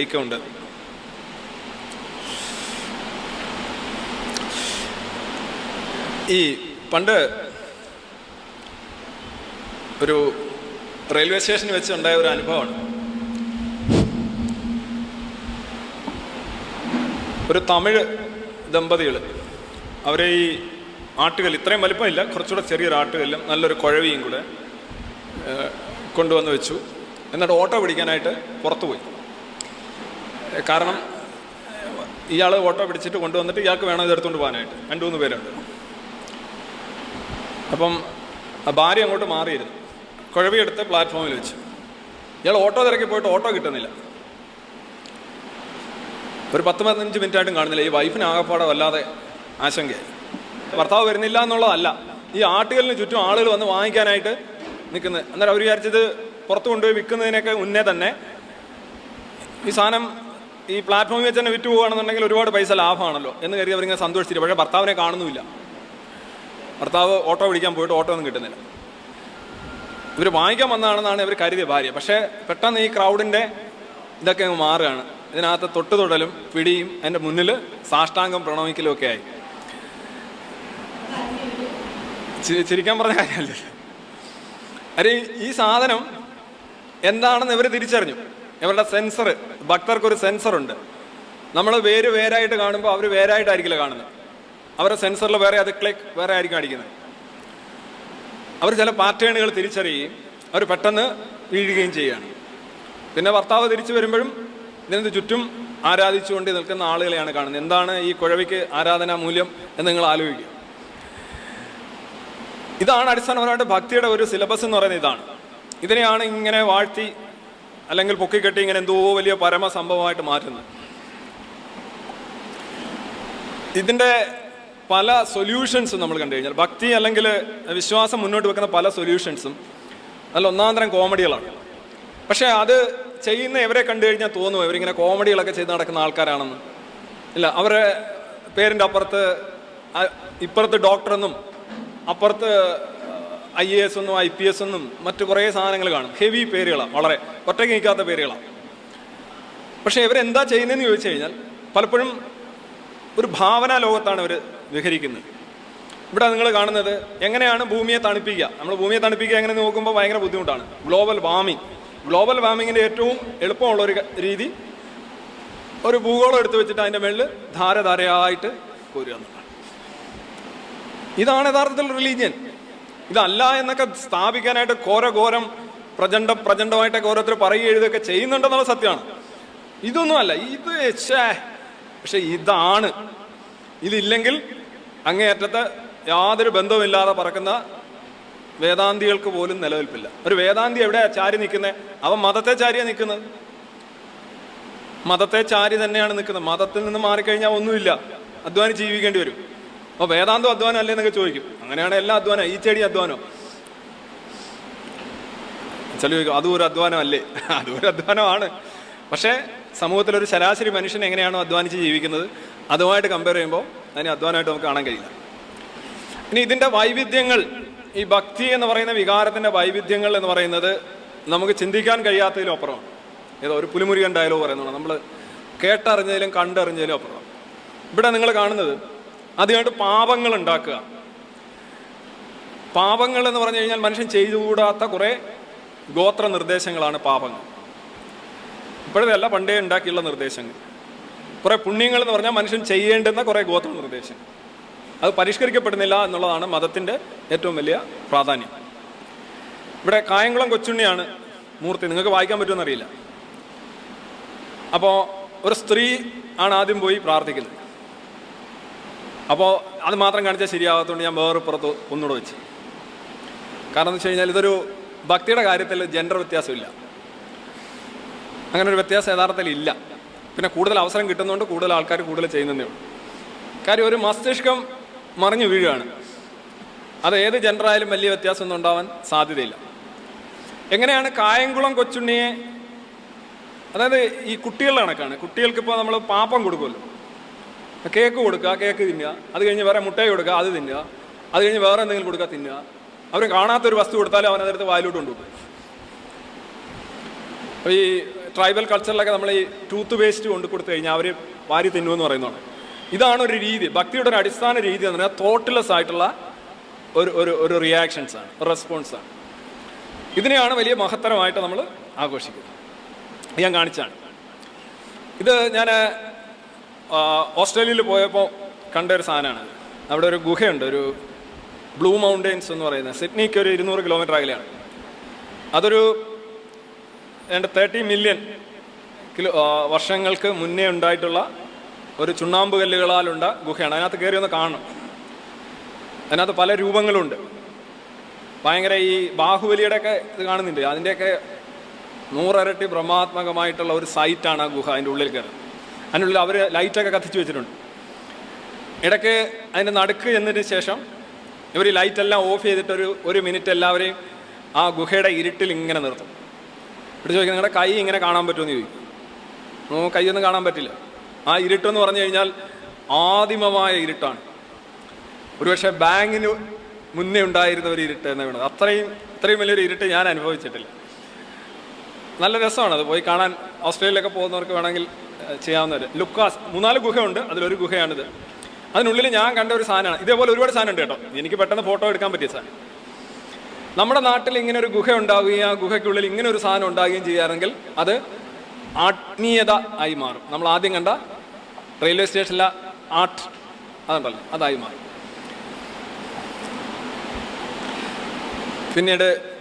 ഐക്യമുണ്ട് ഈ പണ്ട് ഒരു റെയിൽവേ സ്റ്റേഷനിൽ വെച്ച് ഉണ്ടായ ഒരു അനുഭവമാണ്. ഒരു തമിഴ് ദമ്പതികൾ അവരെ ഈ ആട്ടുകല്ല് ഇത്രയും വലിപ്പമില്ല കുറച്ചുകൂടെ ചെറിയൊരു ആട്ടുകല്ലും നല്ലൊരു കുഴവിയും കൂടെ കൊണ്ടുവന്ന് വെച്ചു. എന്നിട്ട് ഓട്ടോ പിടിക്കാനായിട്ട് പുറത്തു പോയി കാരണം ഇയാൾ ഓട്ടോ പിടിച്ചിട്ട് കൊണ്ടുവന്നിട്ട് ഇയാൾക്ക് വേണം ഇതെടുത്തുകൊണ്ട് പോകാനായിട്ട്. രണ്ടു മൂന്ന് പേരുണ്ട്. അപ്പം ഭാര്യ അങ്ങോട്ട് മാറിയിരുന്നു. കുഴവിയെടുത്ത് പ്ലാറ്റ്ഫോമിൽ വെച്ച്. ഇയാൾ ഓട്ടോ തിരക്കി പോയിട്ട് ഓട്ടോ കിട്ടുന്നില്ല. ഒരു പത്ത് പതിനഞ്ച് മിനിറ്റ് ആയിട്ടും കാണുന്നില്ല. ഈ വൈഫിന് ആകപ്പാടെ വല്ലാതെ ആശങ്കയായി. ഭർത്താവ് വരുന്നില്ല എന്നുള്ളതല്ല. ഈ ആട്ടുകളിന് ചുറ്റും ആളുകൾ വന്ന് വാങ്ങിക്കാനായിട്ട് നിൽക്കുന്നത് അന്നേരം അവർ വിചാരിച്ചത് പുറത്ത് കൊണ്ടുപോയി വിൽക്കുന്നതിനൊക്കെ മുന്നേ തന്നെ ഈ സാധനം ഈ പ്ലാറ്റ്ഫോമിൽ വെച്ച് തന്നെ വിറ്റ് പോകുകയാണെന്നുണ്ടെങ്കിൽ ഒരുപാട് പൈസ ലാഭമാണല്ലോ എന്ന് കരുതി അവരിങ്ങനെ സന്തോഷിച്ചിട്ട് പക്ഷേ ഭർത്താവിനെ കാണുന്നുമില്ല. ഭർത്താവ് ഓട്ടോ വിളിക്കാൻ പോയിട്ട് ഓട്ടോ ഒന്നും കിട്ടുന്നില്ല. ഇവർ വാങ്ങിക്കാൻ വന്നതാണെന്നാണ് ഇവർ കരുതിയ ഭാര്യ. പക്ഷേ പെട്ടെന്ന് ഈ ക്രൗഡിന്റെ ഇതൊക്കെ അങ്ങ് മാറുകയാണ്. ഇതിനകത്ത് തൊട്ട് തൊടലും പിടിയും എന്റെ മുന്നിൽ സാഷ്ടാംഗം പ്രണമിക്കലും ഒക്കെ ആയി. ചിരിക്കാൻ പറഞ്ഞ കാര്യമല്ലേ അരെ ഈ സാധനം എന്താണെന്ന് ഇവർ തിരിച്ചറിഞ്ഞു. ഇവരുടെ സെൻസർ ഭക്തർക്കുള്ള സെൻസർ ഉണ്ട്. നമ്മൾ വേര് വേരായിട്ട് കാണുമ്പോൾ അവർ വേരായിട്ടായിരിക്കില്ല കാണുന്നത് അവരുടെ സെൻസറിൽ വേറെ അത് ക്ലിക്ക് വേറെ ആയിരിക്കും അടിക്കുന്നത് അവർ ചില പാറ്റേണുകൾ തിരിച്ചറിയുകയും അവർ പെട്ടെന്ന് വീഴുകയും ചെയ്യുകയാണ്. പിന്നെ ഭർത്താവ് തിരിച്ചു വരുമ്പോഴും ഇതിനു ചുറ്റും ആരാധിച്ചുകൊണ്ട് നിൽക്കുന്ന ആളുകളെയാണ് കാണുന്നത് എന്താണ് ഈ കുഴവിക്ക് ആരാധനാ മൂല്യം എന്ന് നിങ്ങൾ ആലോചിക്കുക. ഇതാണ് അടിസ്ഥാനപരമായിട്ട് ഭക്തിയുടെ ഒരു സിലബസ് എന്ന് പറയുന്നത് ഇതാണ്. ഇതിനെയാണ് ഇങ്ങനെ വാഴ്ത്തി അല്ലെങ്കിൽ പൊക്കിക്കെട്ടി ഇങ്ങനെ എന്തോ വലിയ പരമസംഭവമായിട്ട് മാറ്റുന്നു. ഇതിന്റെ പല സൊല്യൂഷൻസും നമ്മൾ കണ്ടു കഴിഞ്ഞാൽ ഭക്തി അല്ലെങ്കിൽ വിശ്വാസം മുന്നോട്ട് വെക്കുന്ന പല സൊല്യൂഷൻസും നല്ല ഒന്നാന്തരം കോമഡികളാണ്. പക്ഷേ അത് ചെയ്യുന്ന ഇവരെ കണ്ടു കഴിഞ്ഞാൽ തോന്നും ഇവരിങ്ങനെ കോമഡികളൊക്കെ ചെയ്ത് നടക്കുന്ന ആൾക്കാരാണെന്ന്. ഇല്ല അവരെ പേരിന്റെ അപ്പുറത്ത് ഇപ്പുറത്ത് ഡോക്ടറെന്നും അപ്പുറത്ത് ഐ എ എസ് എന്നും ഐ പി എസ് എന്നും മറ്റു കുറേ സാധനങ്ങൾ കാണും. ഹെവി പേരുകളാണ് വളരെ. ഒറ്റയ്ക്ക് നിൽക്കാത്ത പേരുകളാണ് പക്ഷേ ഇവരെന്താ ചെയ്യുന്നതെന്ന് ചോദിച്ചു കഴിഞ്ഞാൽ പലപ്പോഴും ഒരു ഭാവനാ ലോകത്താണ് ഇവർ വിഹരിക്കുന്നത്. ഇവിടെ നിങ്ങൾ കാണുന്നത് എങ്ങനെയാണ് ഭൂമിയെ തണുപ്പിക്കുക. നമ്മൾ ഭൂമിയെ തണുപ്പിക്കുക എങ്ങനെ നോക്കുമ്പോൾ ഭയങ്കര ബുദ്ധിമുട്ടാണ്. ഗ്ലോബൽ വാർമിംഗ് ഗ്ലോബൽ വാർമിങ്ങിന്റെ ഏറ്റവും എളുപ്പമുള്ള ഒരു രീതി ഒരു ഭൂഗോളം എടുത്തു വെച്ചിട്ട് അതിന്റെ മേളിൽ ധാരധാരയായിട്ട് കോരുക എന്നുള്ളതാണ്. ഇതാണ് യഥാർത്ഥത്തിൽ റിലീജിയൻ ഇതല്ല എന്നൊക്കെ സ്ഥാപിക്കാനായിട്ട് ഘോരഘോരം പ്രചണ്ഡ പ്രചണ്ഡമായിട്ടൊക്കെ ഓരോരുത്തർ പറയുക എഴുതുകയൊക്കെ ചെയ്യുന്നുണ്ടെന്നുള്ള സത്യമാണ്. ഇതൊന്നുമല്ല ഇത് പക്ഷെ ഇതാണ്. ഇതില്ലെങ്കിൽ അങ്ങേയറ്റത്തെ യാതൊരു ബന്ധവുമില്ലാതെ പറക്കുന്ന വേദാന്തികൾക്ക് പോലും നിലനിൽപ്പില്ല. ഒരു വേദാന്തി എവിടെയാ ചാരി നിൽക്കുന്നത് അവൻ മതത്തെ ചാരിയാ നിൽക്കുന്നത്. മതത്തെ ചാരി തന്നെയാണ് നിൽക്കുന്നത്. മതത്തിൽ നിന്ന് മാറിക്കഴിഞ്ഞാൽ ഒന്നുമില്ല. അധ്വാനം ജീവിക്കേണ്ടി വരും. അപ്പോൾ വേദാന്തം അധ്വാനം അല്ലേ എന്നൊക്കെ ചോദിക്കും. അങ്ങനെയാണ് എല്ലാ അധ്വാനം ഈ ചെടി അധ്വാനം. ചില ചോദിക്കും അതും ഒരു അധ്വാനം അല്ലേ? അതും ഒരു അധ്വാനമാണ്. പക്ഷേ സമൂഹത്തിലൊരു ശരാശരി മനുഷ്യൻ എങ്ങനെയാണോ അധ്വാനിച്ച് ജീവിക്കുന്നത് അതുമായിട്ട് കമ്പയർ ചെയ്യുമ്പോൾ അതിനെ അധ്വാനമായിട്ട് നമുക്ക് കാണാൻ കഴിയില്ല. ഇനി ഇതിന്റെ വൈവിധ്യങ്ങൾ ഈ ഭക്തി എന്ന് പറയുന്ന വികാരത്തിന്റെ വൈവിധ്യങ്ങൾ എന്ന് പറയുന്നത് നമുക്ക് ചിന്തിക്കാൻ കഴിയാത്തതിലും അപ്പുറമാണ് ഏതോ ഒരു പുലിമുരുകൻ ഡയലോഗ് പറയുന്നതാണ്. നമ്മൾ കേട്ടറിഞ്ഞതിലും കണ്ടറിഞ്ഞതിലും അപ്പുറം. ഇവിടെ നിങ്ങൾ കാണുന്നത് ആദ്യമായിട്ട് പാപങ്ങൾ ഉണ്ടാക്കുക പാപങ്ങൾ എന്ന് പറഞ്ഞു കഴിഞ്ഞാൽ മനുഷ്യൻ ചെയ്തുകൂടാത്ത കുറേ ഗോത്ര നിർദ്ദേശങ്ങളാണ് പാപങ്ങൾ. ഇപ്പോഴതല്ല പണ്ടേ ഉണ്ടാക്കിയുള്ള നിർദ്ദേശങ്ങൾ. കുറേ പുണ്യങ്ങൾ എന്ന് പറഞ്ഞാൽ മനുഷ്യൻ ചെയ്യേണ്ടുന്ന കുറേ ഗോത്ര നിർദ്ദേശങ്ങൾ. അത് പരിഷ്കരിക്കപ്പെടുന്നില്ല എന്നുള്ളതാണ് മതത്തിന്റെ ഏറ്റവും വലിയ പ്രാധാന്യം. ഇവിടെ കായംകുളം കൊച്ചുണ്ണിയാണ് മൂർത്തി. നിങ്ങൾക്ക് വായിക്കാൻ പറ്റുമെന്നറിയില്ല അപ്പോൾ ഒരു സ്ത്രീ ആണ് ആദ്യം പോയി പ്രാർത്ഥിക്കുന്നത്. അപ്പോൾ അത് മാത്രം കാണിച്ചാൽ ശരിയാകാത്തതുകൊണ്ട് ഞാൻ വേറെ പുറത്ത് ഒന്നുകൂടെ വെച്ച്. കാരണം എന്ന് വെച്ച് കഴിഞ്ഞാൽ ഇതൊരു ഭക്തിയുടെ കാര്യത്തിൽ ജെൻഡർ വ്യത്യാസമില്ല. അങ്ങനെ ഒരു വ്യത്യാസം യഥാർത്ഥത്തിൽ ഇല്ല. പിന്നെ കൂടുതൽ അവസരം കിട്ടുന്നതുകൊണ്ട് കൂടുതൽ ആൾക്കാർ കൂടുതൽ ചെയ്യുന്നതേ ഉള്ളൂ. കാര്യം ഒരു മസ്തിഷ്കം മറിഞ്ഞു വീഴുകയാണ്. അത് ഏത് ജെൻഡർ ആയാലും വലിയ വ്യത്യാസമൊന്നും ഉണ്ടാവാൻ സാധ്യതയില്ല. എങ്ങനെയാണ് കായംകുളം കൊച്ചുണ്ണിയെ അതായത് ഈ കുട്ടികളുടെ കണക്കാണ്. കുട്ടികൾക്കിപ്പോൾ നമ്മൾ പാപ്പം കൊടുക്കുമല്ലോ. കേക്ക് കൊടുക്കുക കേക്ക് തിന്നുക. അത് കഴിഞ്ഞ് വേറെ മുട്ടായി കൊടുക്കുക അത് തിന്നുക. അത് കഴിഞ്ഞ് വേറെ എന്തെങ്കിലും കൊടുക്കുക തിന്നുക. അവർ കാണാത്തൊരു വസ്തു കൊടുത്താലും അവൻ അതെടുത്ത് വായിലോട്ട് കൊണ്ടുപോകും. അപ്പോൾ ഈ ട്രൈബൽ കൾച്ചറിലൊക്കെ നമ്മൾ ഈ ടൂത്ത് പേസ്റ്റ് കൊണ്ട് കൊടുത്തു കഴിഞ്ഞാൽ അവർ വാരി തിന്നുമെന്ന് പറയുന്നതാണ്. ഇതാണ് ഒരു രീതി. ഭക്തിയുടെ ഒരു അടിസ്ഥാന രീതി എന്ന് പറഞ്ഞാൽ തോട്ട്ലെസ് ആയിട്ടുള്ള ഒരു ഒരു ഒരു റിയാക്ഷൻസാണ് ആണ് റെസ്പോൺസ് ആണ്. ഇതിനെയാണ് വലിയ മഹത്തരമായിട്ട് നമ്മൾ ആഘോഷിക്കുന്നത്. ഞാൻ കാണിച്ചാണ്. ഇത് ഞാൻ ഓസ്ട്രേലിയയിൽ പോയപ്പോൾ കണ്ട ഒരു സാധനമാണ് അവിടെ ഒരു ഗുഹയുണ്ട് ഒരു ബ്ലൂ മൗണ്ടെയ്ൻസ് എന്ന് പറയുന്നത് സിഡ്നിക്ക് ഒരു ഇരുന്നൂറ് കിലോമീറ്റർ അകലെയാണ്. അതൊരു രണ്ട് തേർട്ടി മില്യൺ കിലോ വർഷങ്ങൾക്ക് മുന്നേ ഉണ്ടായിട്ടുള്ള ഒരു ചുണ്ണാമ്പ് കല്ലുകളാലുണ്ട ഗുഹയാണ്. അതിനകത്ത് കയറി ഒന്ന് കാണണം. അതിനകത്ത് പല രൂപങ്ങളുണ്ട്. ഭയങ്കര ഈ ബാഹുബലിയുടെയൊക്കെ ഇത് കാണുന്നുണ്ട് അതിന്റെയൊക്കെ നൂറരട്ടി ബ്രഹ്മാത്മകമായിട്ടുള്ള ഒരു സൈറ്റാണ് ആ ഗുഹ അതിന്റെ ഉള്ളിൽ കയറി അതിനുള്ളിൽ അവർ ലൈറ്റൊക്കെ കത്തിച്ച് വെച്ചിട്ടുണ്ട്. ഇടയ്ക്ക് അതിന്റെ നടുക്ക് എന്നതിന് ശേഷം ഇവർ ലൈറ്റെല്ലാം ഓഫ് ചെയ്തിട്ട് ഒരു മിനിറ്റ് എല്ലാവരെയും ആ ഗുഹയുടെ ഇരുട്ടിൽ ഇങ്ങനെ നിർത്തും. ഇവിടെ ചോദിക്കും നിങ്ങളുടെ കൈ ഇങ്ങനെ കാണാൻ പറ്റുമെന്ന് ചോദിക്കും. നമുക്ക് കൈയൊന്നും കാണാൻ പറ്റില്ല. ആ ഇരുട്ടെന്ന് പറഞ്ഞു കഴിഞ്ഞാൽ ആദിമമായ ഇരുട്ടാണ്. ഒരുപക്ഷെ ബാങ്കിന് മുന്നേ ഉണ്ടായിരുന്ന ഒരു ഇരുട്ട് എന്ന് വേണം അത്രയും ഇത്രയും വലിയൊരു ഇരുട്ട് ഞാൻ അനുഭവിച്ചിട്ടില്ല. നല്ല രസമാണ് അത് പോയി കാണാൻ ഓസ്ട്രേലിയയിലൊക്കെ പോകുന്നവർക്ക് വേണമെങ്കിൽ ചെയ്യാവുന്നവർ ചെയ്യാവുന്ന ലുക്കാസ്. മൂന്നാൽ ഗുഹയുണ്ട് അതിലൊരു ഗുഹയാണിത്. അതിനുള്ളിൽ ഞാൻ കണ്ട ഒരു സാധനമാണ്. ഇതേപോലെ ഒരുപാട് സാധനം ഉണ്ട് കേട്ടോ. എനിക്ക് പെട്ടെന്ന് ഫോട്ടോ എടുക്കാൻ പറ്റിയ സാധനം. നമ്മുടെ നാട്ടിൽ ഇങ്ങനെ ഒരു ഗുഹ ഉണ്ടാവുകയും ആ ഗുഹയ്ക്കുള്ളിൽ ഇങ്ങനെ ഒരു സാധനം ഉണ്ടാവുകയും ചെയ്യാറെങ്കിൽ അത് ആത്മീയത ആയി മാറും. നമ്മൾ ആദ്യം കണ്ട റെയിൽവേ സ്റ്റേഷനിലെ ആർട്ട് അതുണ്ടല്ലോ അതായി മാറും. പിന്നീട്